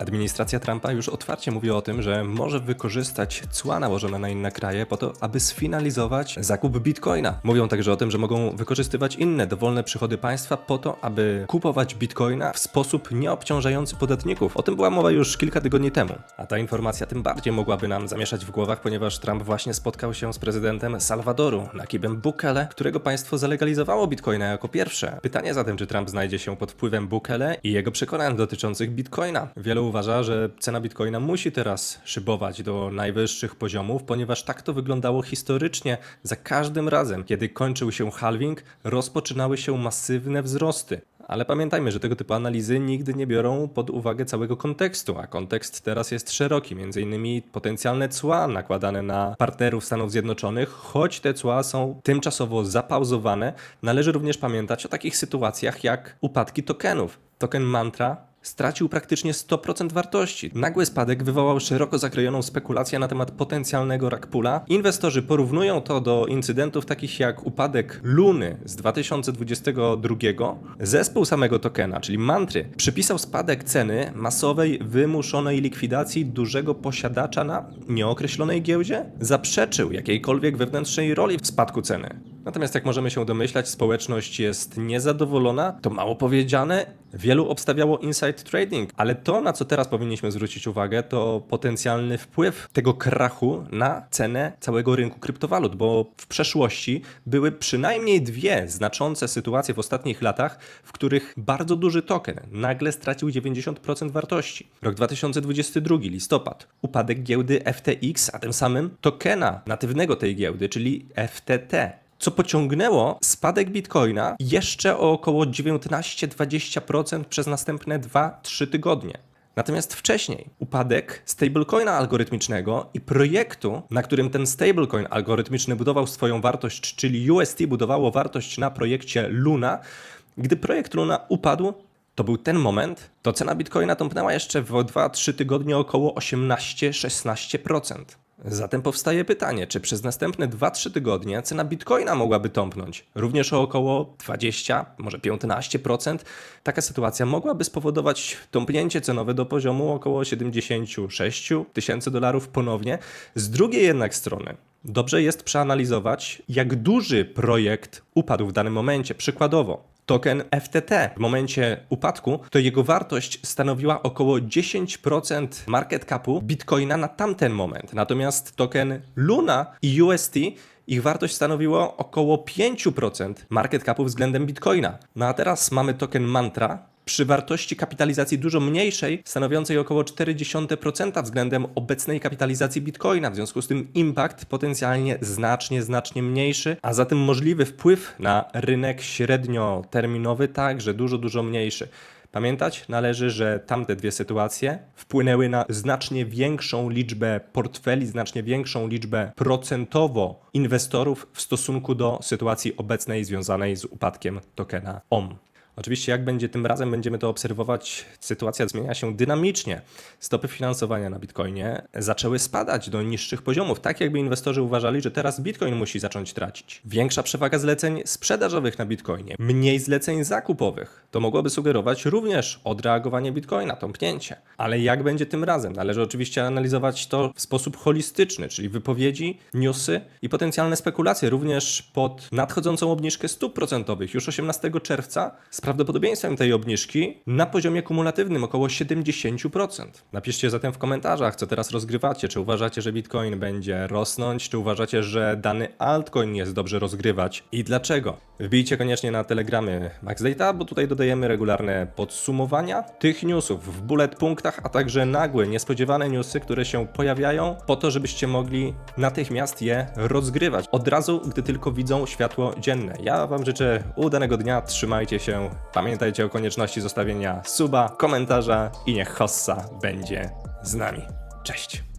Administracja Trumpa już otwarcie mówi o tym, że może wykorzystać cła nałożone na inne kraje po to, aby sfinalizować zakup bitcoina. Mówią także o tym, że mogą wykorzystywać inne dowolne przychody państwa po to, aby kupować bitcoina w sposób nieobciążający podatników. O tym była mowa już kilka tygodni temu. A ta informacja tym bardziej mogłaby nam zamieszać w głowach, ponieważ Trump właśnie spotkał się z prezydentem Salwadoru, Nakibem Bukele, którego państwo zalegalizowało bitcoina jako pierwsze. Pytanie zatem, czy Trump znajdzie się pod wpływem Bukele i jego przekonań dotyczących bitcoina. Wielu uważa, że cena bitcoina musi teraz szybować do najwyższych poziomów, ponieważ tak to wyglądało historycznie. Za każdym razem, kiedy kończył się halving, rozpoczynały się masywne wzrosty. Ale pamiętajmy, że tego typu analizy nigdy nie biorą pod uwagę całego kontekstu, a kontekst teraz jest szeroki, innymi potencjalne cła nakładane na partnerów Stanów Zjednoczonych, choć te cła są tymczasowo zapauzowane, należy również pamiętać o takich sytuacjach jak upadki tokenów. Token Mantra stracił praktycznie 100% wartości. Nagły spadek wywołał szeroko zakrojoną spekulację na temat potencjalnego rakpula. Inwestorzy porównują to do incydentów takich jak upadek Luny z 2022. Zespół samego tokena, czyli Mantry, przypisał spadek ceny masowej, wymuszonej likwidacji dużego posiadacza na nieokreślonej giełdzie. Zaprzeczył jakiejkolwiek wewnętrznej roli w spadku ceny. Natomiast jak możemy się domyślać, społeczność jest niezadowolona, to mało powiedziane. Wielu obstawiało inside trading, ale to, na co teraz powinniśmy zwrócić uwagę, to potencjalny wpływ tego krachu na cenę całego rynku kryptowalut, bo w przeszłości były przynajmniej dwie znaczące sytuacje w ostatnich latach, w których bardzo duży token nagle stracił 90% wartości. Rok 2022, listopad, upadek giełdy FTX, a tym samym tokena natywnego tej giełdy, czyli FTT co pociągnęło spadek bitcoina jeszcze o około 19-20% przez następne 2-3 tygodnie. Natomiast wcześniej upadek stablecoina algorytmicznego i projektu, na którym ten stablecoin algorytmiczny budował swoją wartość, czyli UST budowało wartość na projekcie Luna, gdy projekt Luna upadł, to był ten moment, to cena bitcoina tąpnęła jeszcze w 2-3 tygodnie około 18-16%. Zatem powstaje pytanie, czy przez następne 2-3 tygodnie cena bitcoina mogłaby tąpnąć również o około 20, może 15%. Taka sytuacja mogłaby spowodować tąpnięcie cenowe do poziomu około 76 tysięcy dolarów ponownie. Z drugiej jednak strony, dobrze jest przeanalizować, jak duży projekt upadł w danym momencie. Przykładowo, token FTT w momencie upadku, to jego wartość stanowiła około 10% market capu Bitcoina na tamten moment. Natomiast token Luna i UST ich wartość stanowiło około 5% market capu względem Bitcoina. No a teraz mamy token Mantra, przy wartości kapitalizacji dużo mniejszej, stanowiącej około 0,4% względem obecnej kapitalizacji bitcoina. W związku z tym impact potencjalnie znacznie, znacznie mniejszy, a zatem możliwy wpływ na rynek średnioterminowy także dużo, dużo mniejszy. Pamiętać należy, że tamte dwie sytuacje wpłynęły na znacznie większą liczbę portfeli, znacznie większą liczbę procentowo inwestorów w stosunku do sytuacji obecnej związanej z upadkiem tokena OM. Oczywiście, jak będzie tym razem, będziemy to obserwować, sytuacja zmienia się dynamicznie. Stopy finansowania na Bitcoinie zaczęły spadać do niższych poziomów, tak jakby inwestorzy uważali, że teraz Bitcoin musi zacząć tracić. Większa przewaga zleceń sprzedażowych na Bitcoinie, mniej zleceń zakupowych. To mogłoby sugerować również odreagowanie Bitcoina, tąpnięcie. Ale jak będzie tym razem? Należy oczywiście analizować to w sposób holistyczny, czyli wypowiedzi, newsy i potencjalne spekulacje, również pod nadchodzącą obniżkę stóp procentowych już 18 czerwca z prawdopodobieństwem tej obniżki na poziomie kumulatywnym około 70%. Napiszcie zatem w komentarzach, co teraz rozgrywacie. Czy uważacie, że Bitcoin będzie rosnąć, czy uważacie, że dany altcoin jest dobrze rozgrywać i dlaczego? Wbijcie koniecznie na telegramy Max Data, bo tutaj dodajemy regularne podsumowania tych newsów w bullet punktach, a także nagłe, niespodziewane newsy, które się pojawiają, po to, żebyście mogli natychmiast je rozgrywać. Od razu, gdy tylko widzą światło dzienne. Ja Wam życzę udanego dnia, trzymajcie się. Pamiętajcie o konieczności zostawienia suba, komentarza i niech hossa będzie z nami. Cześć!